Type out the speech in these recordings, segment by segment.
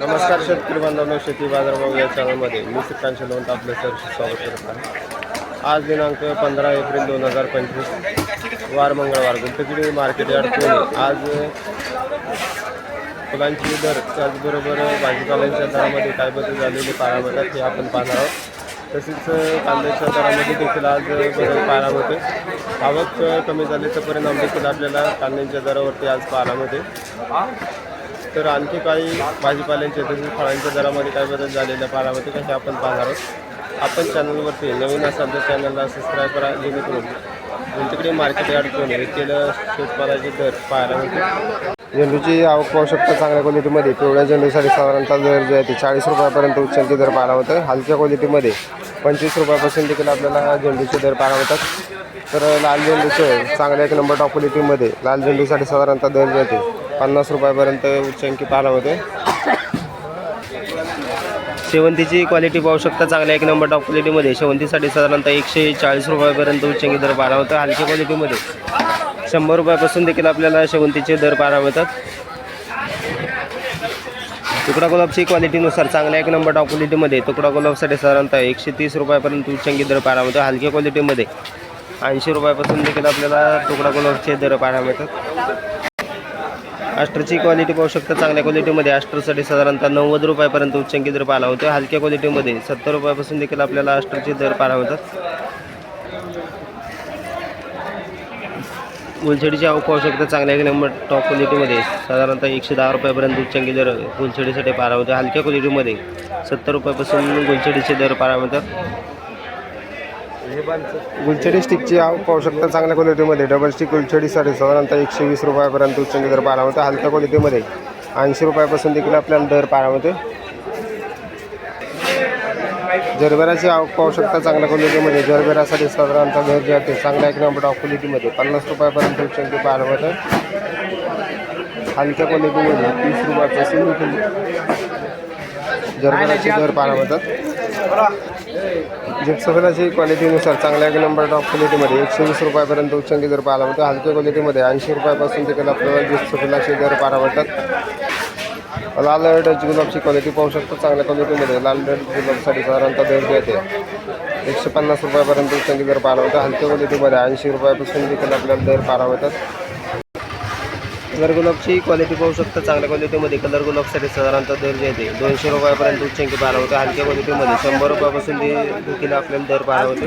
नमस्कार शेतकरी बांधवांनो शेती बाजारभाव या चॅनलमध्ये मी श्रीकांत शेलवंत आपलं सर स्वागत करत आहे. आज दिनांक पंधरा एप्रिल दोन हजार पंचवीस वार मंगळवार. गुंतगिरी मार्केट यार्ड पुणे आज फुलांची दर त्याचबरोबर भाजीपाल्यांच्या दरामध्ये काय बदल झालेले पाहायला मिळतात हे आपण पाहणार आहोत. तसेच कांद्याच्या दरामध्ये देखील आज बदल पाहायला मिळते आवक कमी झाल्याचा परिणाम देखील आपल्याला कांद्यांच्या दरावरती आज पाहायला मिळते तर आणखी काही भाजीपाल्यांचे तसेच फळांच्या दरामध्ये काय बदल झालेल्या पाहायला कसे आपण पाहणार आहोत. आपण चॅनलवरती नवीन असाल तर चॅनलला सबस्क्राईब करा जेणेकरून तुमच्याकडे मार्केट अडकून कोण शेतमालाचे दर पाहायला मिळते झेंडूची आवक पाहू शकता चांगल्या क्वालिटीमध्ये पिवळ्या झेंडूसाठी साधारणतः दर जे आहे ते चाळीस रुपयापर्यंत उच्चांचे दर पाहायला होतं हलक्या क्वालिटीमध्ये पंचवीस रुपयापासून देखील आपल्याला झेंडूचे दर पाहायला होतात तर लाल झेंडूचं चांगल्या एक नंबर टॉप क्वालिटीमध्ये लाल झेंडूसाठी साधारणतः दर जे आहे पन्नास रुपयापर्यंत उच्चांकी पाहायला होते. शेवंतीची क्वालिटी पाहू शकता चांगल्या एक नंबर टॉप क्वालिटीमध्ये शेवंतीसाठी साधारणतः एकशे चाळीस रुपयापर्यंत उच्चांकी दर पारा होतं हलक्या क्वालिटीमध्ये शंभर रुपयापासून देखील आपल्याला शेवंतीचे दर पारा होतात तुकडा गुलाबची क्वालिटीनुसार चांगल्या एक नंबर टॉप क्वालिटीमध्ये तुकडा गुलाबसाठी साधारणतः एकशे तीस रुपयापर्यंत उच्चांकी दर पारा होतं हलक्या क्वालिटीमध्ये ऐंशी रुपयापासून देखील आपल्याला तुकडा गुलाबचे दर पाहायला मिळतात. अस्टरची क्वालिटी पाहू शकता. चांगल्या क्वालिटीमध्ये अस्टरसाठी साधारणतः नव्वद रुपयापर्यंत उच्चंकी दर पाहिला होतो. हलक्या क्वालिटीमध्ये सत्तर रुपयापासून देखील आपल्याला अस्टरचे दर पाहायला होतात. गुलछडीची आवक पाहू शकता. चांगल्या एक नंबर टॉप क्वालिटीमध्ये साधारणतः एकशे दहा रुपयापर्यंत उच्चंकी दर गुलछडीसाठी पाहायला होतो. हलक्या क्वालिटीमध्ये सत्तर रुपयापासून गुलछडीचे दर पारा होतात. गुलछडी स्टिकची आव पाहू शकता चांगल्या क्वालिटीमध्ये डबल स्टिक गुलछडीसाठी साधारणतः एकशे वीस रुपयापर्यंत उच्चांकी दर पाहायला होता हलक्या क्वालिटीमध्ये ऐंशी रुपयापासून देखील आपल्याला दर पाहायला होते जरबेराची आवक पाहू शकता चांगल्या क्वालिटीमध्ये जरबेरासाठी साधारणतः दर जे आहे चांगल्या एक नंबर ऑफ क्वालिटीमध्ये पन्नास रुपयापर्यंत उच्चांकी पाहायला होतं हलक्या क्वालिटीमध्ये तीस रुपयापासून जरबेराचे दर पाहायला होतात जिप्सफलाची क्वालिटीनुसार चांगल्या एक नंबर टॉप क्वालिटीमध्ये एकशे वीस रुपयापर्यंत उच्चंकी दर पाहायला मिळतो. हलक्या क्वालिटीमध्ये ऐंशी रुपयापासून देखील आपल्याला जिप्सफलाचे दर पाहायला होतात लाल रेड गुलाबची क्वालिटी पाहू शकतो. चांगल्या क्वालिटीमध्ये लाल रेड गुलाबसाठी साधारणतः दर जे आहे एकशे पन्नास रुपयापर्यंत उच्चंकी दर पाहायला होता हलक्या क्वालिटीमध्ये ऐंशी रुपयापासून देखील आपल्याला दर पाहायला होतात कलर गुलाबची क्वालिटी पाहू शकता. चांगल्या क्वालिटीमध्ये कलर गुलाबसाठी साधारणतः दर जे आहे दोनशे रुपयापर्यंत उच्चांकी पाहायला होते. हलक्या क्वालिटीमध्ये शंभर रुपयापासून ते देखील आपल्याला दर पाहायला होते.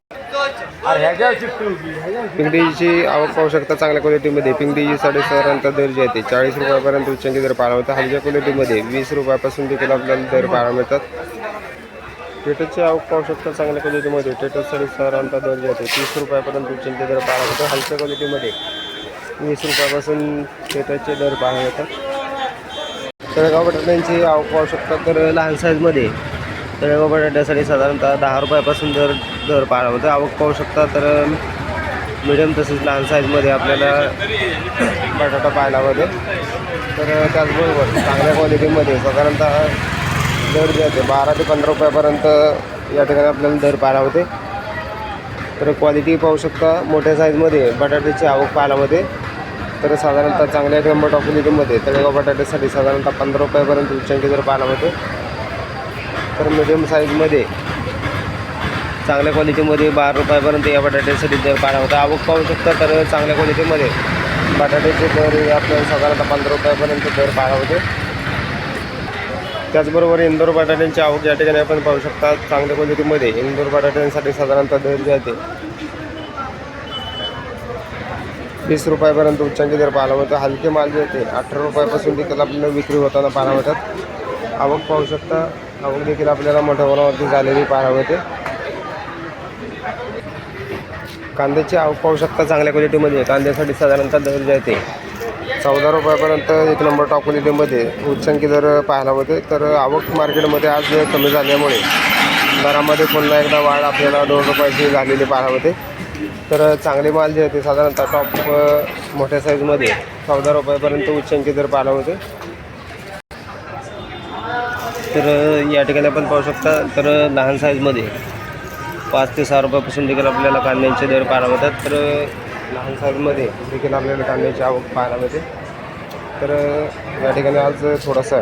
पिंगडीची आवक पाहू शकता चांगल्या क्वालिटीमध्ये. पिंगडीची साडे दर्जा दर जे आहे ते. चाळीस रुपयापर्यंत उच्चांकी दर पाहायला मिळतात. हलक्या क्वालिटीमध्ये वीस रुपयापासून देखील आपल्याला दर पाहायला मिळतात. टेटसची आवक पाहू शकता चांगल्या क्वालिटीमध्ये. टेटससाठी साधारणतः दर जे आहे ते तीस रुपयापर्यंत उच्चांकी दर पाहायला मिळतात. हलक्या क्वालिटीमध्ये वीस रुपयापासून टेटसचे दर पाहायला मिळतात. तळेगाव बटाट्यांची आवक पाहू शकता तर लहान साईजमध्ये तळेगाव बटाट्यासाठी साधारणतः दहा रुपयापासून दर दर पाहायला होतं आवक पाहू शकता. तर मिडियम तसेच लहान साईजमध्ये आपल्याला बटाटा पाहायला होते तर त्याचबरोबर चांगल्या क्वालिटीमध्ये साधारणतः दर जे आहे बारा ते पंधरा रुपयापर्यंत या ठिकाणी आपल्याला दर पाहायला होते. तर क्वालिटी पाहू शकता मोठ्या साईजमध्ये बटाट्याची आवक पाहायला तर साधारणतः चांगल्या एक ऑफ लिटीमध्ये तळेगाव बटाट्यासाठी साधारणतः पंधरा रुपयापर्यंत उच्चांकी दर पाहायला होते तर मिडियम साईजमध्ये चांगल्या क्वालिटीमध्ये बारा रुपयापर्यंत या बटाट्यासाठी दर पाहायला होता. आवक पाहू शकता तर चांगल्या क्वालिटीमध्ये बटाट्याचे दर आपल्याला साधारणतः पंधरा रुपयापर्यंत दर पाहायला होते. त्याचबरोबर इंदोर बटाट्यांची आवक या ठिकाणी आपण पाहू शकता चांगल्या क्वालिटीमध्ये इंदोर बटाट्यांसाठी साधारणतः दर जे आहे वीस रुपयापर्यंत उच्चांकी दर पाहायला होतं. हलके माल जे होते अठरा रुपयापासून देखील आपल्याला विक्री होताना पाहायला मिळतात आवक पाहू शकता आवक देखील आपल्याला मोठ्या प्रमाणावरती झालेली पाहायला मिळते कांद्याची आवक पाहू शकता चांगल्या क्वालिटीमध्ये. कांद्यासाठी साधारणतः दर जे ते चौदा रुपयापर्यंत एक नंबर टॉप क्वालिटीमध्ये उच्चांकी दर पाहायला होते तर आवक मार्केटमध्ये आज कमी झाल्यामुळे दरामध्ये पुन्हा एकदा वाढ आपल्याला दोन रुपयाची झालेली पाहायला होते तर चांगले माल जे आहे ते साधारणतः टॉप मोठ्या साईजमध्ये चौदा रुपयापर्यंत उच्चांकी दर पाहायला होते तर या ठिकाणी आपण पाहू शकता तर लहान साईजमध्ये पाच ते सहा रुपयापासून देखील आपल्याला कांद्यांचे दर पाहायला मिळतात. तर लहान साईजमध्ये देखील आपल्याला कांद्याची आवक पाहायला मिळते. तर या ठिकाणी आज थोडासा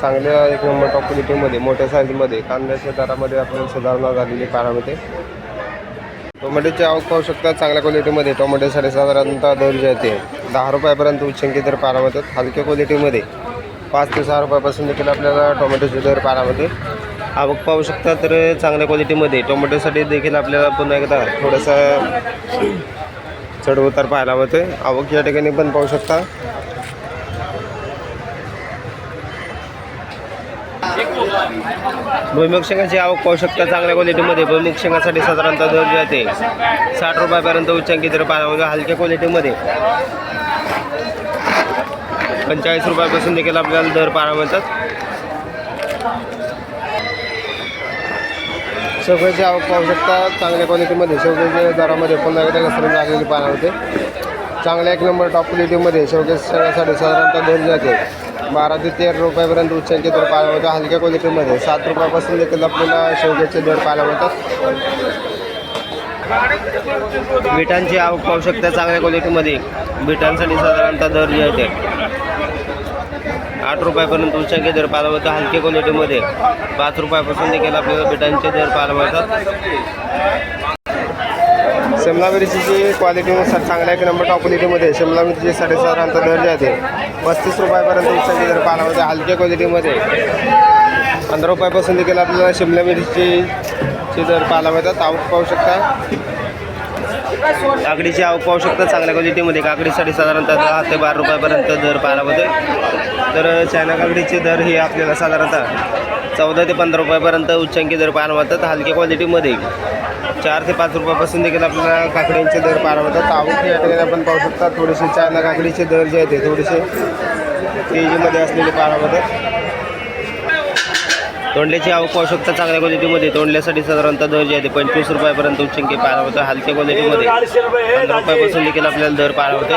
चांगल्या एक नंबर टॉप क्वालिटीमध्ये मोठ्या साईजमध्ये कांद्याच्या दरामध्ये आपल्याला सुधारणा झालेली पाहायला मिळते. टोमॅटोची आवक पाहू शकता चांगल्या क्वालिटीमध्ये टोमॅटोसाठी साधारणतः दर जे आहे ते दहा रुपयापर्यंत उच्चंकी दर पाहायला मिळतात. हलक्या क्वालिटीमध्ये पाच ते सहा रुपयापासून देखील आपल्याला टोमॅटोचे दर पाहायला मिळते. आवक पाहू शकता तर चांगल्या क्वालिटीमध्ये टोमॅटोसाठी देखील आपल्याला पुन्हा एकदा थोडासा चढ उतार पाहायला मिळते आवक या ठिकाणी पण पाहू शकता. भुईमुग शेंगाची आवक पाहू शकता चांगल्या क्वालिटीमध्ये भुईमुग शेंगासाठी साधारणतः दर जे आहे साठ रुपयापर्यंत उच्चांकी दर पाहायला हलक्या क्वालिटीमध्ये पंचेचाळीस रुपयापासून देखील आपल्याला दर पाहायला मिळतात. शेवग्याची आवक पाहू शकता चांगल्या क्वालिटीमध्ये शेवग्याच्या दरामध्ये पुन्हा एकदा घसरण लागलेली पानं होते. चांगल्या एक नंबर टॉप क्वालिटीमध्ये शेवग्यासाठी साधारणतः दर जाते. बारा ते तेरा रुपयापर्यंत उच्चांचे दर पाहायला होते हलक्या क्वालिटीमध्ये सात रुपयापासून देखील आपल्याला शेवग्याचे दर पाहायला मिळतात. बिटांची आवक पाहू शकता चांगल्या क्वालिटीमध्ये बिटांसाठी साधारणतः दर जे आहे आठ रुपयापर्यंत उच्चांकी दर पाहायला मिळतात हलके क्वालिटीमध्ये पाच रुपयापासून देखील आपल्याला बिटांचे दर पाहायला मिळतात शिमला मिरचीची क्वालिटीनुसार चांगल्या एक नंबर टॉप क्वालिटीमध्ये शिमला मिरची साडेसाधारणतः दर जाते आहे पस्तीस रुपयापर्यंत उच्चांकी दर पाहायला मिळते हलक्या क्वालिटीमध्ये पंधरा रुपयापासून देखील आपल्याला शिमला मिरची चे दर पाहायला मिळतात आवक पाहू शकता. काकडीची आवक पाहू शकता चांगल्या क्वालिटीमध्ये. काकडीसाठी साधारणतः दहा ते बारा रुपयापर्यंत दर पाहायला तर चायना काकडीचे दर हे आपल्याला साधारणतः चौदा ते पंधरा रुपयापर्यंत उच्चांकी दर पाहायला मिळतात. हलक्या क्वालिटीमध्ये चार ते पाच रुपयापासून देखील आपल्याला काकडींचे दर पाहायला मिळतात. आवक या ठिकाणी आपण पाहू शकता. थोडेसे चायना काकडीचे दर जे आहेत ते थोडेसे तेजीमध्ये असलेले पाहायला मिळतात. तोंडल्याची आवक पाहू शकता चांगल्या क्वालिटीमध्ये तोंडल्यासाठी साधारणतः दर जे आहे ते पंचवीस रुपयापर्यंत उच्चंकी पाहायला होतं. हलक्या क्वालिटीमध्ये पंधरा रुपयापासून देखील आपल्याला दर पाहायला होते.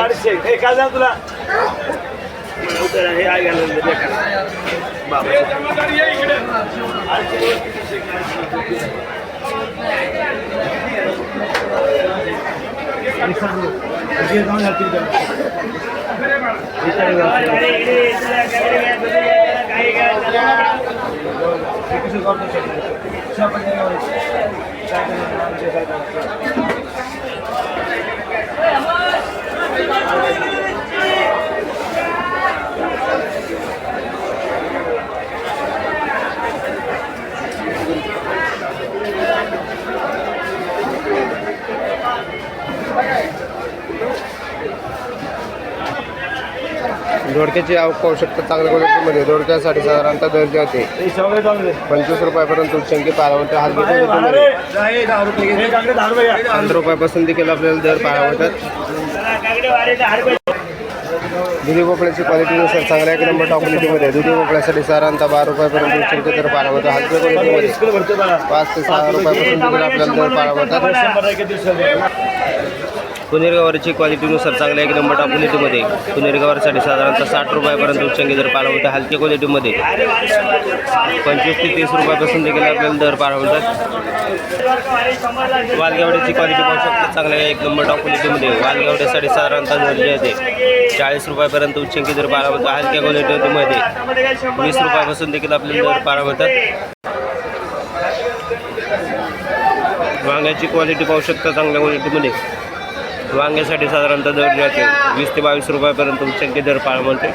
কিছু গল্প সব জায়গায় दोडक्याची आवश्यकता पाहू शकता चांगल्या क्वालिटीमध्ये दोडक्यासाठी साधारणतः दर्जा होते पंचवीस रुपयापर्यंत उच्चांकी पाहायला हात हलकी पंधरा रुपयापासून देखील आपल्याला दर पाहायला दुधी भोपळ्याची क्वालिटीनुसार चांगल्या एक नंबर टॉप क्वालिटीमध्ये दुधी भोपळ्यासाठी साधारणतः बारा रुपयापर्यंत उच्चांकी दर पाहायला मिळतात हलक्या क्वालिटीमध्ये पाच ते सहा रुपयापासून देखील आपल्याला दर पाहायला पुणेर गवारीची क्वालिटीनुसार चांगल्या एक नंबर टॉप क्वालिटीमध्ये पुणेर गवारीसाठी साधारणतः साठ रुपयापर्यंत उच्चांकी दर पाहायला मिळतात हलक्या क्वालिटीमध्ये पंचवीस ते तीस रुपयापासून देखील आपल्याला दर पाहायला मिळतात वालगावड्याची क्वालिटी पाहू शकतात चांगल्या एक नंबर टॉप क्वालिटीमध्ये वालगावड्यासाठी साधारणतः दर येते आहे ते चाळीस रुपयापर्यंत उच्चांकी दर पाहायला मिळतात हलक्या क्वालिटीमध्ये वीस रुपयापासून देखील आपल्याला दर पाहायला मिळतात वांग्याची क्वालिटी पाहू शकता चांगल्या क्वालिटीमध्ये वांग्यासाठी साधारणतः दर जे वीस ते बावीस रुपयापर्यंत उच्चांकी दर पाहायला मिळते.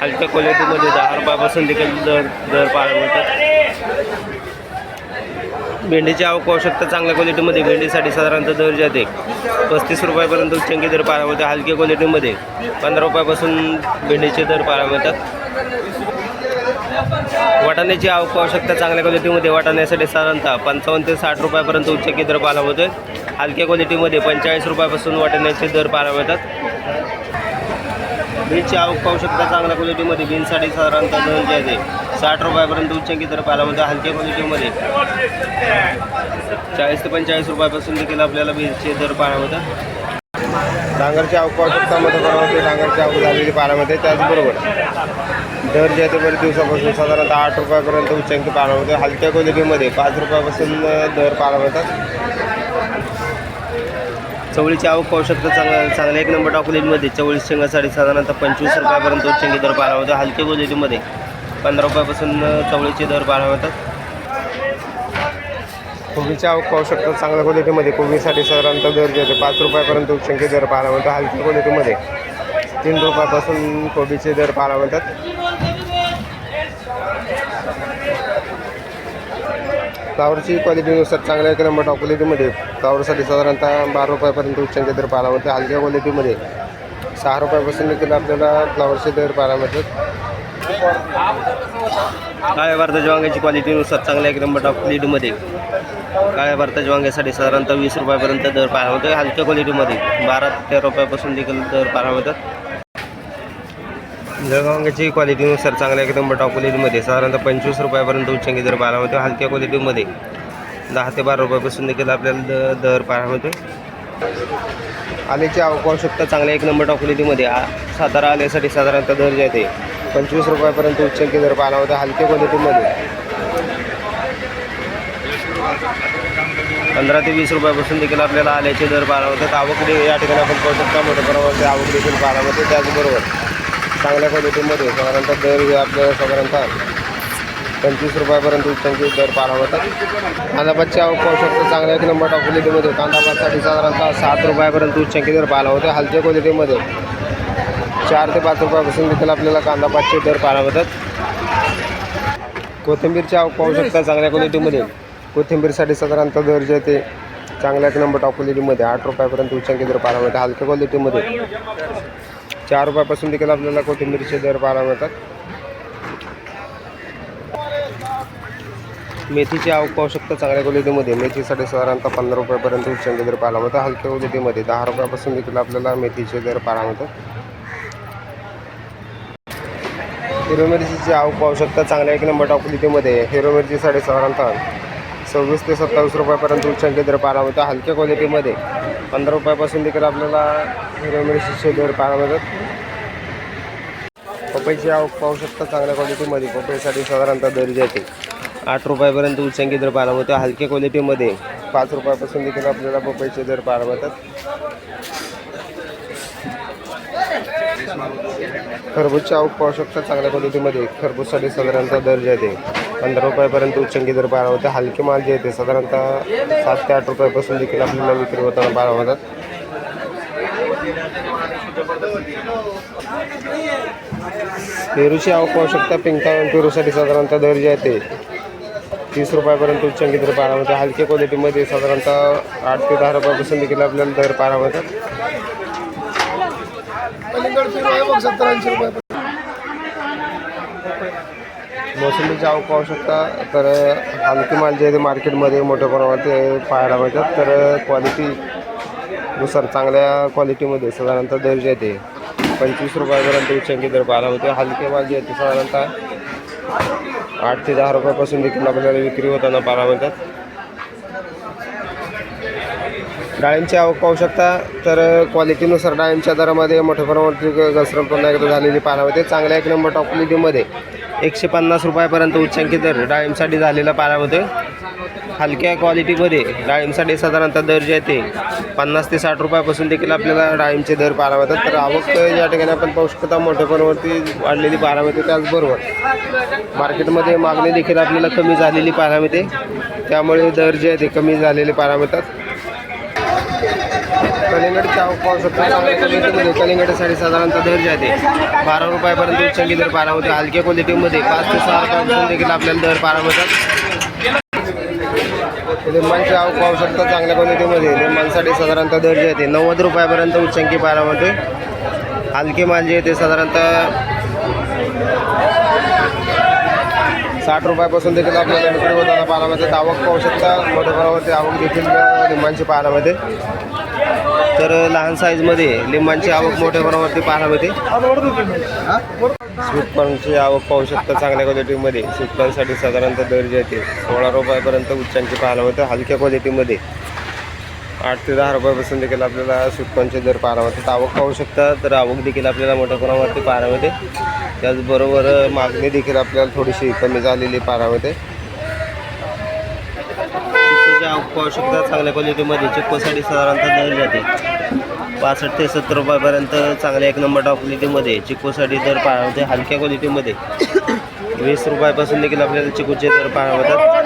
हलक्या क्वालिटीमध्ये दहा रुपयापासून देखील दर दर पाहायला मिळतात. भेंडीची आवक आवश्यकता चांगल्या क्वालिटीमध्ये भेंडीसाठी साधारणतः दर जाते. पस्तीस रुपयापर्यंत उच्चांकी दर पाहायला मिळते. हलक्या क्वालिटीमध्ये पंधरा रुपयापासून भेंडीचे दर पाहायला मिळतात. वाटाण्याची आवक आवश्यकता चांगल्या क्वालिटीमध्ये वाटाण्यासाठी साधारणतः पंचावन्न ते साठ रुपयापर्यंत उच्च की दर पाहायला मिळतोय. हलक्या क्वालिटीमध्ये पंचेचाळीस रुपयापासून वाटाण्याचे दर पाहायला मिळतात. बीनची आवक पाहू शकता. चांगल्या क्वालिटीमध्ये बीनसाठी साधारणतः दर जे आहे साठ रुपयापर्यंत उच्चकी दर पाहायला मिळतो हलक्या क्वालिटीमध्ये चाळीस ते पंचेचाळीस रुपयापासून देखील आपल्याला बीनचे दर पाहायला मिळतात. डांगरची आवक पाहू शकता डांगरची आवक झालेली पाण्यामध्ये त्याचबरोबर दर जे आहे ते बरेच दिवसापासून साधारणतः आठ रुपयापर्यंत उच्चांकी पाहायला होते हलक्या क्वालिटीमध्ये पाच रुपयापासून दर पाहायला होतात चवळीची आवक पाहू शकता चांगला चांगल्या एक नंबर टॉकलेटमध्ये चवळीस शेंगासाठी साधारणतः पंचवीस रुपयापर्यंत उच्चांकी दर पाहायला मिळतो हलक्या क्वालिटीमध्ये पंधरा रुपयापासून चवळीचे दर पाहायला होतात कोबीची आवक पाहू शकता चांगल्या क्वालिटीमध्ये कोबीसाठी साधारणतः दर जे होते पाच रुपयापर्यंत उच्चांकी दर पाहायला मिळतो. हलक्या क्वालिटीमध्ये तीन रुपयापासून कोबीचे दर पाहायला मिळतात. फ्लावरची क्वालिटीनुसार चांगल्या एक नंबर टॉप क्वालिटीमध्ये फ्लावरसाठी साधारणतः बारा रुपयापर्यंत उच्चांकी दर पाहायला मिळते. हलक्या क्वालिटीमध्ये सहा रुपयापासून देखील आपल्याला फ्लावरचे दर पाहायला मिळतात. काळ्या भारताच्या वांग्याची क्वालिटीनुसार चांगल्या एक नंबर टॉप क्वालिटीमध्ये काळ्या भारताच्या वांग्यासाठी साधारणतः वीस रुपयापर्यंत दर पाहायला होतो हलक्या क्वालिटीमध्ये बारा ते तेरा रुपयापासून देखील दर पाहायला होतात जळगाव वांग्याची क्वालिटीनुसार चांगल्या एक नंबर टॉप क्वालिटीमध्ये साधारणतः पंचवीस रुपयापर्यंत उच्चांकी दर पाहायला होतो हलक्या क्वालिटीमध्ये दहा ते बारा रुपयापासून देखील आपल्याला द दर पाहायला होतो आल्याची आवक आवश्यकता चांगल्या एक नंबर टॉप क्वालिटीमध्ये सातारा आल्यासाठी साधारणतः दर जाते पंचवीस रुपयापर्यंत उच्चांकी दर पाहायला होता. हलक्या क्वालिटीमध्ये पंधरा ते वीस रुपयापासून देखील आपल्याला आल्याचे दर पाहायला मिळतात आवकडे या ठिकाणी आपण पाहू शकता मोठ्या प्रमाणामध्ये आवक देखील पाहायला होते त्याचबरोबर चांगल्या क्वालिटीमध्ये साधारणतः दर हे आपल्याला साधारणतः पंचवीस रुपयापर्यंत उच्चांकी दर पाहायला होता कांदापातची आवक पाहू शकता. चांगल्या एक नंबर टॉप क्वालिटीमध्ये कांदापातसाठी साधारणतः सात रुपयापर्यंत उच्चांकी दर पाहायला होते. हलक्या क्वालिटीमध्ये चार ते पाच रुपयापासून देखील आपल्याला कांदा पाचशे दर पाहायला मिळतात कोथिंबीरची आवक पाहू शकता चांगल्या क्वालिटीमध्ये. कोथिंबीरसाठी साधारणतः दर जे ते चांगल्या एक नंबर टॉप क्वालिटीमध्ये आठ रुपयापर्यंत उच्चांकी दर पाहायला मिळतात हलक्या क्वालिटीमध्ये चार रुपयापासून देखील आपल्याला कोथिंबीरचे दर पाहायला मिळतात मेथीची आवक पाहू शकता चांगल्या क्वालिटीमध्ये मेथीसाठी साधारणतः पंधरा रुपयापर्यंत उच्चांकी दर पाहायला मिळतात हलक्या क्वालिटीमध्ये दहा रुपयापासून देखील आपल्याला मेथीचे दर पाहायला मिळतात हिरो मिरचीची आवक पाहू शकता. चांगल्या एक नंबर टॉप क्वालिटीमध्ये हिरो मिरचीसाठी साधारणतः सव्वीस ते सत्तावीस रुपयापर्यंत उच्चांकी दर पाहायला मिळतो. हलक्या क्वालिटीमध्ये पंधरा रुपयापासून देखील आपल्याला हिरो मिरचीचे दर पाहायला मिळतात. पपईची आवक पाहू शकता. चांगल्या क्वालिटीमध्ये पपईसाठी साधारणतः दर जाते आठ रुपयापर्यंत उच्चांकी दर पाहायला मिळतो. हलक्या क्वालिटीमध्ये पाच रुपयापासून देखील आपल्याला पपईचे दर पाहायला मिळतात. खरबूजची आवक पाहू शकता चांगल्या क्वालिटीमध्ये खरबूजसाठी साधारणतः दर जे आहे पंधरा रुपयापर्यंत उच्चंकी दर बारा होते. हलके माल जे आहे ते साधारणतः सात ते आठ रुपयापासून देखील आपल्याला विक्री होताना बारा होतात. पेरूची आवक पाहू शकता. पिंका पेरूसाठी साधारणतः दर जे आहे ते तीस रुपयापर्यंत उच्चांकी दर बारा होते. हलक्या क्वालिटीमध्ये साधारणतः आठ ते दहा रुपयापासून देखील आपल्याला दर बारा होतात. मोसंबीची आवक पाहू शकता. तर हलकी माल जे आहे ते मार्केटमध्ये मोठ्या प्रमाणात पाहायला मिळतात. तर क्वालिटीनुसार चांगल्या क्वालिटीमध्ये साधारणतः दर जे आहे ते. पंचवीस रुपयापर्यंत उच्चांकी दर पाहायला होते हलके माल जे आहे ते साधारणतः आठ ते दहा रुपयापासून देखील आपल्याला विक्री होताना पाहायला मिळतात. डाळिंबची आवक पाहू शकता. तर क्वालिटीनुसार डाळिंबच्या दरामध्ये मोठ्या प्रमाणात घसरण पुन्हा एकदा झालेली पाहायला मिळते चांगल्या एक नंबर टॉप क्वालिटीमध्ये एकशे पन्नास रुपयापर्यंत उच्चांकी दर डाळिंबसाठी झालेला पाहायला मिळतो हलक्या क्वालिटीमध्ये डाळिंबसाठी साधारणतः दर जे आहे ते पन्नास ते साठ रुपयापासून देखील आपल्याला डाळिंबचे दर पाहायला मिळतात. तर आवक या ठिकाणी आपण पाहू शकता मोठ्या प्रमाणावरती वाढलेली पाहायला मिळते त्याचबरोबर मार्केटमध्ये मागणी देखील आपल्याला कमी झालेली पाहायला मिळते त्यामुळे दर जे आहे ते कमी झालेले पाहायला मिळतात. कलिंगडची पाहू शकता चांगल्या क्वालिटीमध्ये कलिंगडसाठी साधारणतः दर जे आहे ते बारा रुपयापर्यंत उच्चांकी दर पाहायला मिळते. हलक्या क्वालिटीमध्ये पाच ते सहा रुपयापासून देखील आपल्याला दर पाहायला मिळतात. लिंबांची आवक पाहू शकता चांगल्या क्वालिटीमध्ये. लिंबांसाठी साधारणतः दर जे आहे ते नव्वद रुपयापर्यंत उच्चांकी पाहायला मिळते. हलके माल जे आहे ते साधारणतः साठ रुपयापासून देखील आपल्याला विक्री होताना पाहायला आवक पाहू शकता. मोठ्या प्रमाणावरती आवक देखील लिंबांची पाहायला मिळते. तर लहान साईजमध्ये लिंबांची आवक मोठ्या प्रमाणावरती पाहायला मिळते. स्वीटकॉर्नची आवक पाहू शकता चांगल्या क्वालिटीमध्ये स्वीटकॉर्नसाठी साधारणतः दर्जा येते सोळा रुपयापर्यंत उच्चांची पाहायला मिळते हलक्या क्वालिटीमध्ये आठ ते दहा रुपयापासून देखील आपल्याला स्वीटकॉर्नचे दर पाहायला मिळतात. आवक पाहू शकता तर आवक देखील आपल्याला मोठ्या प्रमाणावरती पाहायला मिळते. त्याचबरोबर मागणी देखील आपल्याला थोडीशी कमी झालेली पाहायला मिळते. पाहू शकता चांगल्या क्वालिटीमध्ये चिकूसाठी साधारणतः दर जाते. पासष्ट ते सत्तर रुपयापर्यंत चांगल्या एक नंबर टॉप क्वालिटीमध्ये चिकूसाठी दर पाहायला हलक्या क्वालिटीमध्ये वीस रुपयापासून देखील आपल्याला चिकूचे दर पाहायला